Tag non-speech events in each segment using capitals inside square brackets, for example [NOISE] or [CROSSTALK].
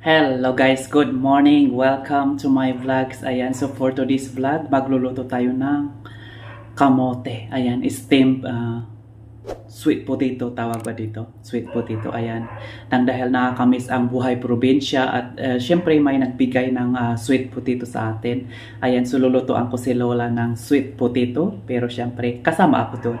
Hello guys, good morning. Welcome to my vlogs. Ayan, so for today's vlog, magluluto tayo ng kamote. Ayan, steamed uh, sweet potato tawag ba dito? Sweet potato. Ayan. Nang dahil nakakamiss ang buhay probinsya at uh, syempre may nagbigay ng uh, sweet potato sa atin. Ayan, so lulutuan ko si Lola ng sweet potato. Pero syempre, kasama ako doon.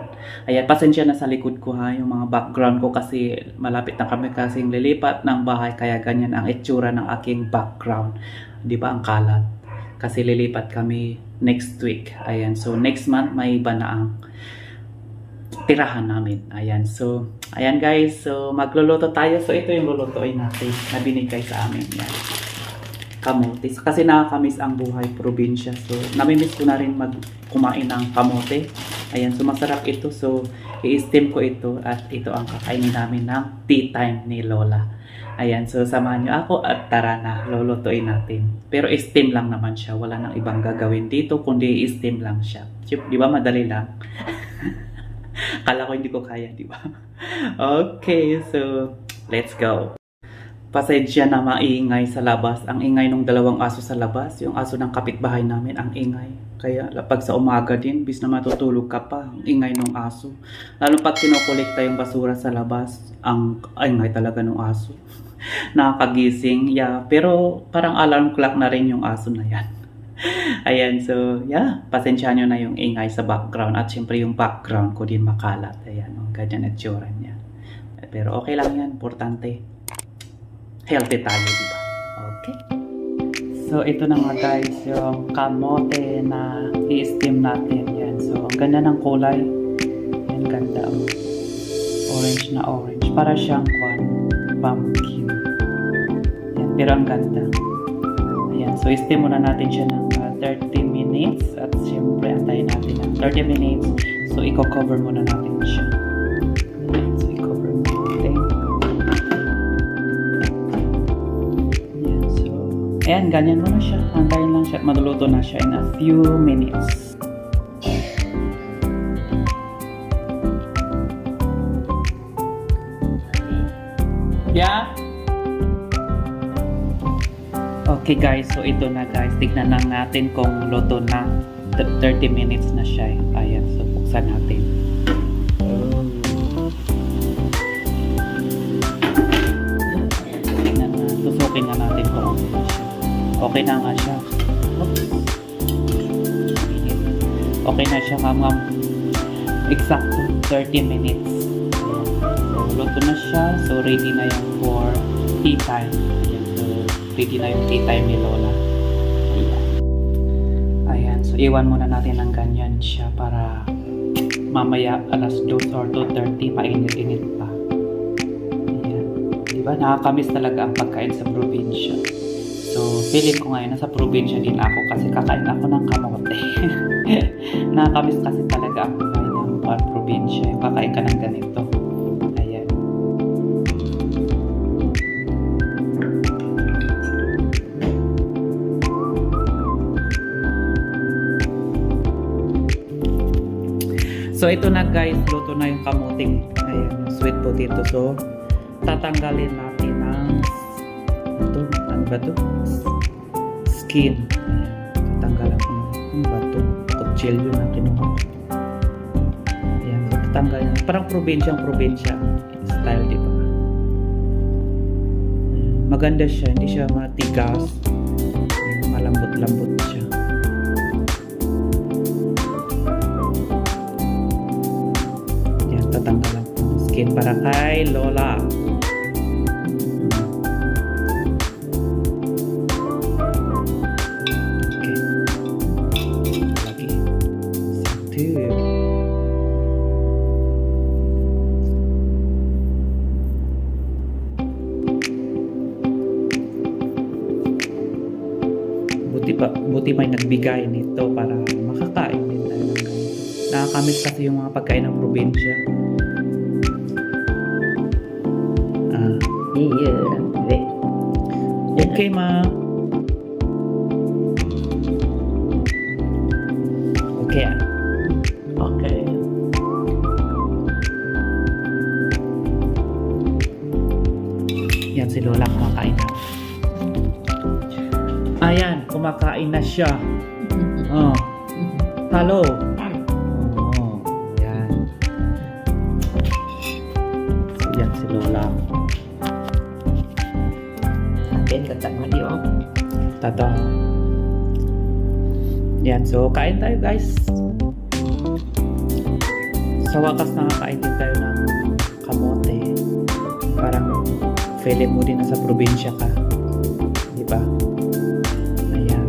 Ayan, pasensya na sa likod ko ha, yung mga background ko kasi malapit na kami kasing lilipat ng bahay kaya ganyan ang itsura ng aking background. Di ba ang kalat? Kasi lilipat kami next week. Ayan, so next month may iba na ang tirahan namin. Ayan, so, ayan guys, so magluluto tayo. So ito yung lulutuin natin na binigay sa amin. Yan. Kamote. Kasi nakakamiss ang buhay probinsya. So, namimiss ko na rin mag kumain ng kamote. Ayan, so masarap ito. So, i-steam ko ito at ito ang kakainin namin ng tea time ni Lola. Ayan, so samahan nyo ako at tara na, lulutuin natin. Pero steam lang naman siya. Wala nang ibang gagawin dito, kundi steam lang siya. Di ba madali lang? [LAUGHS] [LAUGHS] Kala ko hindi ko kaya, di ba? [LAUGHS] Okay, so let's go. Pasensya na maingay sa labas. Ang ingay ng dalawang aso sa labas. Yung aso ng kapitbahay namin, ang ingay. Kaya pag sa umaga din, bis na matutulog ka pa, ang ingay ng aso. Lalo pag kinukolekta yung basura sa labas, ang ingay talaga ng aso. [LAUGHS] Nakakagising, yeah. Pero parang alarm clock na rin yung aso na yan. [LAUGHS] Ayan, so yeah, pasensya nyo na yung ingay sa background at syempre yung background ko din makalat. Ayan, oh, ganyan at tsura niya. Pero okay lang yan, importante. Healthy tayo, di? Okay. So, ito na nga guys, yung kamote na i-steam natin. Yan. So, ang ganda ng kulay. Yan, ganda. Oh. Orange na orange. Para siyang kwan, pumpkin. Yan, pero ang ganda. Ayan, so i-steam muna natin siya 30 minutes. So i-cover muna natin siya. So i-cover muna natin. Ayan, so ayan, ganyan muna siya. Antayin lang siya at maluluto na siya in a few minutes. Yeah? Okay guys, so ito na guys. Tignan lang natin kung luto na. Th- 30 minutes na siya. eh. Ayan, so buksan natin. Tignan na. Tusukin na natin kung ano na siya. Okay na nga siya. Okay na siya mga exacto 30 minutes. So, luto na siya. So, ready na yan for tea time. Ayan. So, ready na yung tea time ni Lola. Ayan. So, iwan muna natin ng ganyan siya para mamaya alas 2 or 2.30 mainit-init pa. Ayan. Diba? Nakakamiss talaga ang pagkain sa probinsya. So, feeling ko ngayon nasa probinsya din ako kasi kakain ako ng kamote. [LAUGHS] Nakakamiss kasi talaga ang pagkain ng probinsya. Kakain ka ng ganito. So ito na guys, luto na yung kamuting ayan, yung sweet potato. So tatanggalin natin ng ito, ano ba to? Skin. Ayan, tatanggalan ko ng ba to? Kutsilyo na kinuha. Ayan, so tatanggalin. Parang probinsyang probinsya style, di ba? Ayan, Maganda siya, hindi siya matigas. Ayan, Malambot-lambot siya. Para kay Lola. Okay. Buti pa, buti may nagbigay nito para makakain din tayo ng ganito. Nakakamiss kasi yung mga pagkain ng probinsya. Iya, Dek. okay ma. Okay ah. Oke. Yan si Lola kumakain na. Ayan, kumakain na siya. Oh. Hello. Oh, yan. So, yan si Lola. Atin katama di oh. Tata. Yan, so kain tayo guys. Sa wakas nakakain din tayo ng kamote. Parang feeling mo din nasa probinsya ka. Di ba? Ayan.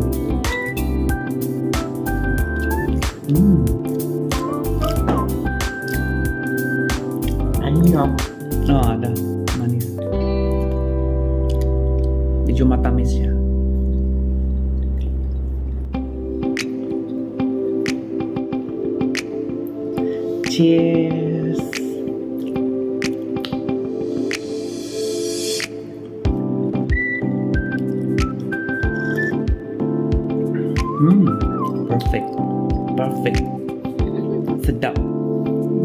Mm. Ano no? Oo, ada. Jumat Kamisnya. Cheers. Hmm, perfect, perfect, sedap.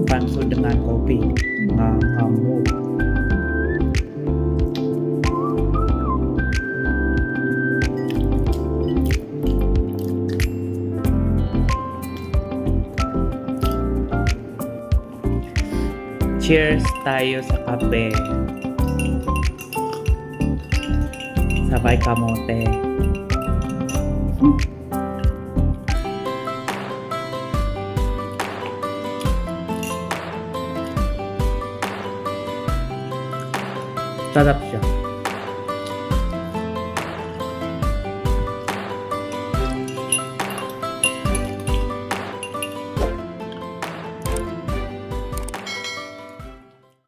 Bantu dengan kopi, ngamuk. Cheers tayo sa kape. Sabay kamote. Sarap siya.